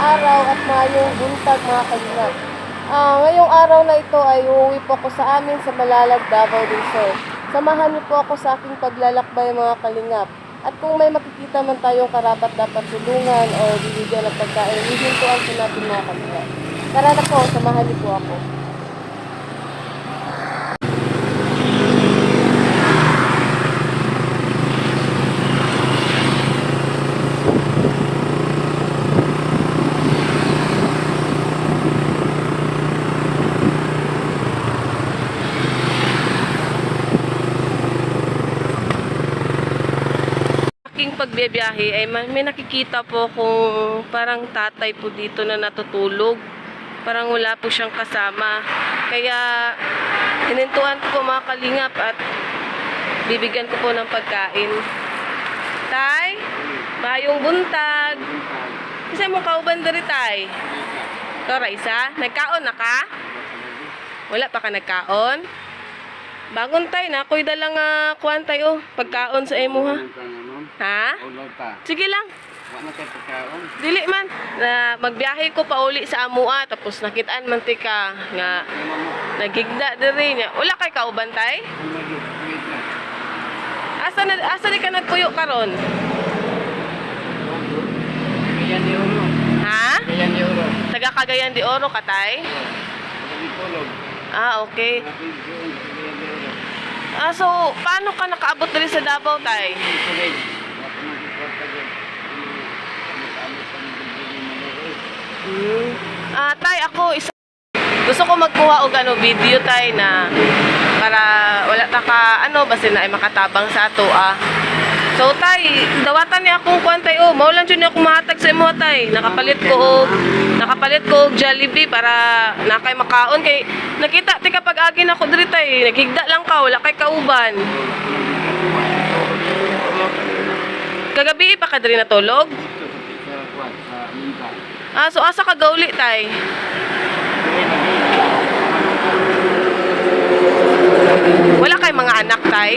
araw at mayong buntag mga kalingap. Ah, ngayong araw na ito ay uuwi po ako sa amin sa Malalag, Davao del. Samahan niyo po ako sa aking paglalakbay mga kalingap. At kung may makikita man tayong karapat dapat tulungan o bibigyan ng pagkain, hihintuan po natin mga kalingap. Tara na po, samahan niyo po ako. aking pagbibiyahe ay ma- may nakikita po kung parang tatay po dito na natutulog. Parang wala po siyang kasama. Kaya hinintuan ko mga kalingap at bibigyan ko po ng pagkain. Tay, mayong buntag. Kasi mo kauban diri tay. Ikaw, Raisa, nagkaon na ka? Wala pa ka nagkaon? Bangon tay na, ako'y dalang uh, kuwan tayo, pagkaon sa imo ha. Ha? Ulog pa. Sige lang. Wala na kayo pagkaon. Dili man na magbiyahe ko pa uli sa amua tapos nakitaan man ti ka nga nagigda diri niya. Wala kay kauban tay? Asa na asa di ka nagpuyo karon? Kayan di ulo. Ha? Kayan di ulo. Taga Cagayan de Oro ka tay? Ah, okay. Ah, so paano ka nakaabot diri sa Davao tay? Tuloy. Ah, tay ako isa gusto ko magkuha og ano video tay na para wala ta ka ano basta na ay makatabang sa ato ah. So tay, dawatan ni akong kuan tay oh, maulan jud ni ako mahatag sa imo tay. Nakapalit ko og nakapalit ko og Jollibee para nakay makaon kay nakita ti kapag agi na ko diri tay, naghigda lang ka wala kay kauban. Kagabi pa ka diri natulog? Ah, so asa ka gauli tay? Wala kay mga anak tay?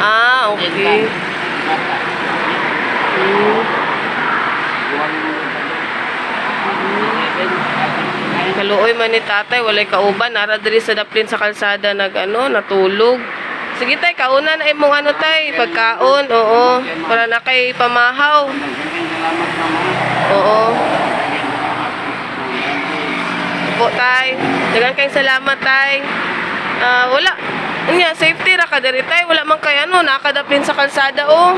Ah, okay. Kaluoy man ni tatay, walay kauban, nara diri sa daplin sa kalsada nag ano, natulog. Sige tay, kauna na imong ano tay, pagkaon, oo, para na kay pamahaw. Oo. Po tay, dagan kay salamat tay. Ah, wala. Nya, safety ra ka diri tay, wala man kay ano, nakadaplin sa kalsada oh.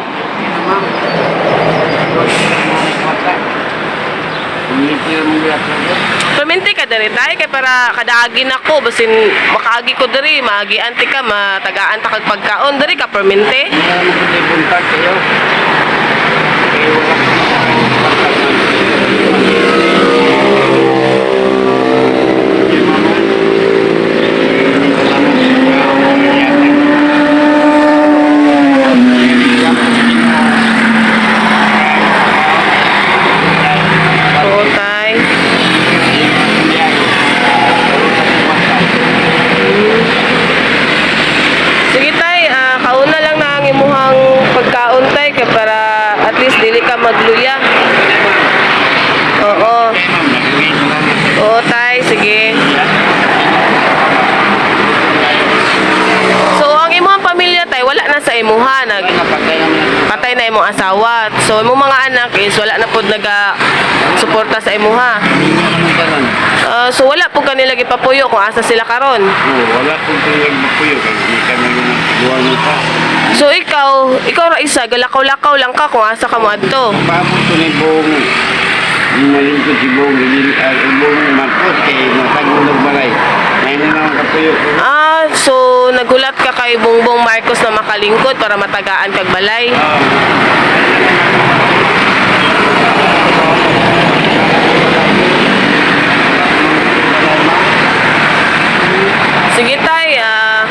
Paminti ka diri tay kay para kadaagin ako basin makaagi ko diri maagi anti ka matagaan ta kag pagkaon diri ka perminti. Oo tay. Sige tay, ah, kauna lang na ang imuhang pagkaon tay kay para at least dili ka magluya. Oo. Oo tay, sige. So ang imuhang pamilya tay wala na sa imuha nag patay na imong asawa. So imong mga anak is wala na pud naga suporta sa imuha. Ah, so wala po kanila gipapuyo kung asa sila karon. Wala kong tuwag magpuyo kaya hindi ka na yung buwan mo pa. So ikaw, ikaw ra isa galakaw-lakaw lang ka kung asa ka mo adto. Paamot ko na buong malingkod si buong ilil, uh, buong marcos kay matagulog balay. May na naman kapuyo ko. Ah, so nagulat ka kay Bongbong Marcos na makalingkod para matagaan kag balay. Ah, Sige tay, ah,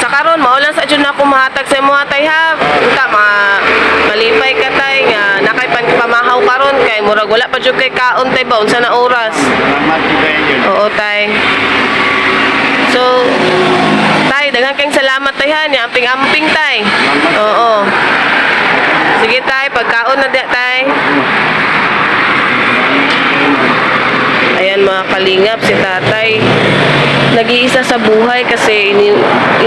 sa karon maulan sa jud na ako mahatag sa imo tay ha. Unta ma malipay ka tay nga nakay pan kay murag wala pa jud kay kaon tay ba unsa na oras. Salamat. Oo tay. So, tay, daghang kayong salamat tay ha, ni amping-amping tay. Oo. Sige tay, pagkaon na di, tay. Ayan mga kalingap, si tatay. Nag-iisa sa buhay kasi ini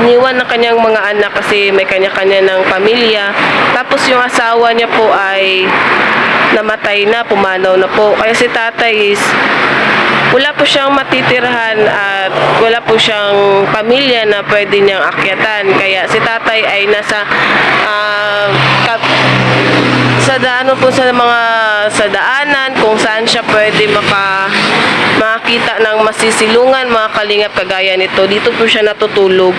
iniwan ng kanyang mga anak kasi may kanya-kanya ng pamilya. Tapos yung asawa niya po ay namatay na, pumanaw na po. Kaya si tatay is wala po siyang matitirhan at wala po siyang pamilya na pwede niyang akyatan. Kaya si tatay ay nasa kap- sa daanan po sa mga sa daanan kung saan siya pwede maka makakita ng masisilungan mga kalingap kagaya nito dito po siya natutulog.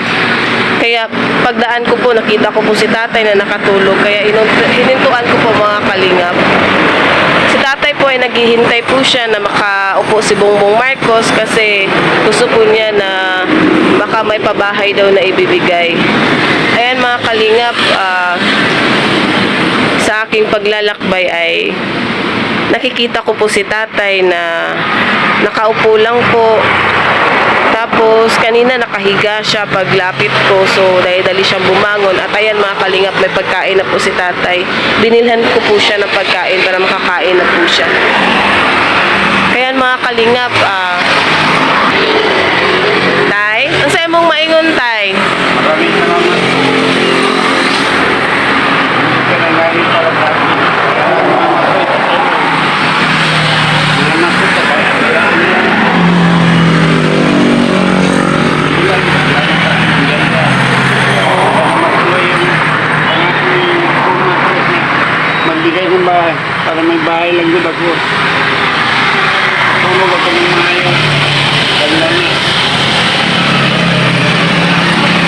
Kaya pagdaan ko po nakita ko po si tatay na nakatulog. Kaya hinintuan ko po mga kalingap. Si tatay po ay naghihintay po siya na makaupo si Bongbong Marcos kasi gusto po niya na baka may pabahay daw na ibibigay. Ayan mga kalingap, ah, sa aking paglalakbay ay nakikita ko po si tatay na nakaupo lang po. Tapos kanina nakahiga siya paglapit ko so dahil-dali siyang bumangon at ayan mga kalingap may pagkain na po si tatay. Binilhan ko po siya ng pagkain para makakain na po siya. Kaya mga kalingap, ah, tay, ang sa'yo mong maingon tay. Maraming salamat. Hindi ka nanggaling para sa akin. Salamat po sa kaya. Magbigay ng bahay para may bahay lang din ako. Tulog ako ng maayos. Ganda niya.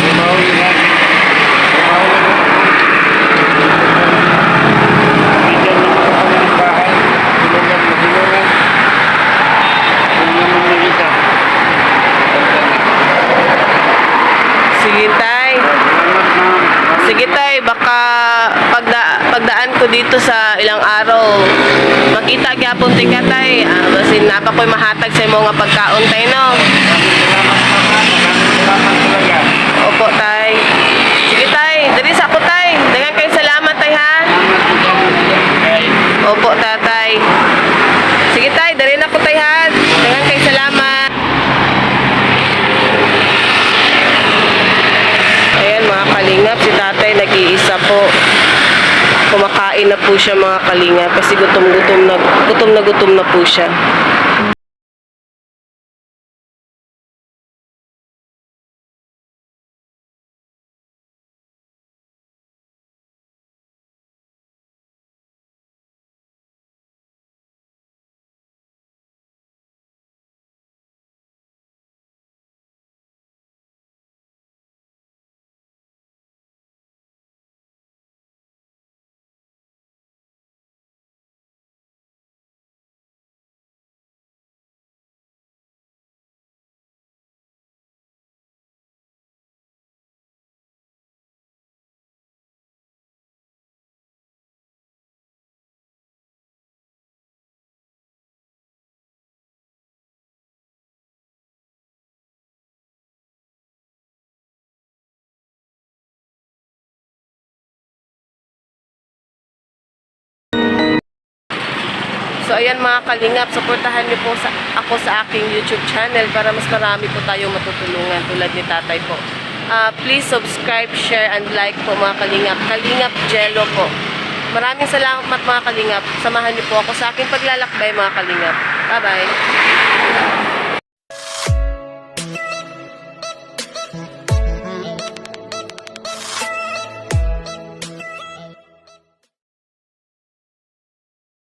Trabaho yun lang. Trabaho lang ako. Bigyan naman ako ng bahay. Tulungan, matulungan. Kung naman nakita. Ganda na. Sige tay. Salamat ma'am. Sige tay, baka pagda, pagdaan ko dito sa ilang araw, makita gyapon ti ka tay. Ah, basin napa ko'y mahatag sa imo nga pagkaon tay no. Opo tay. Sige tay, diri sa ako tay. Dagan kay salamat tay ha. Opo tatay. Sige tay, diri na ko tay ha. Dagan kay salamat. Ayan mga kalingap, si tatay nag-iisa po. Kumakain na po siya mga kalingap kasi gutom-gutom na gutom na gutom na po siya. Ayan mga kalingap, suportahan niyo po sa, ako sa aking YouTube channel para mas marami po tayong matutulungan tulad ni tatay po. Ah, please subscribe, share, and like po mga kalingap. Kalingap Jello po. Maraming salamat mga kalingap. Samahan niyo po ako sa aking paglalakbay mga kalingap. Bye-bye.